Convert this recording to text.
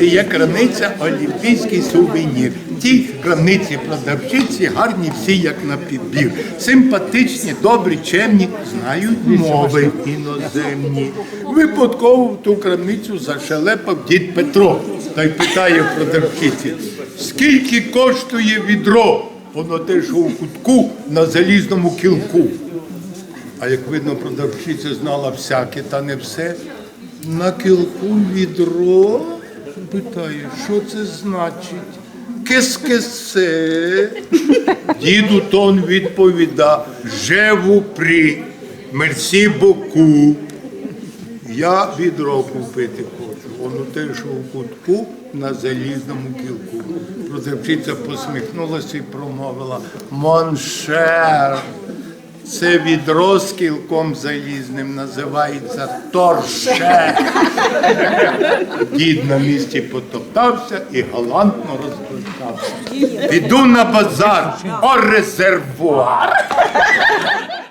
Є крамниця Олімпійський сувенір. Ті крамниці продавчиці гарні всі, як на підбір. Симпатичні, добрі, чемні, знають мови іноземні. Випадково в ту крамницю зашелепав дід Петро та й питає продавчиці, скільки коштує відро? Воно те, що у кутку на залізному кілку. А як видно, продавчиця знала всяке, та не все. На кілку відро питає, що це значить? Кес-кесе. Діду тон відповіда, живу при мерсі боку. Я відро купити хочу. Воно те, що у кутку на залізному кілку. Продавчиця посміхнулася і промовила Моншер. Це відро з кілком залізним називається торше. Дід на місці потоптався і галантно розповідався. Піду на базар, о резервуар.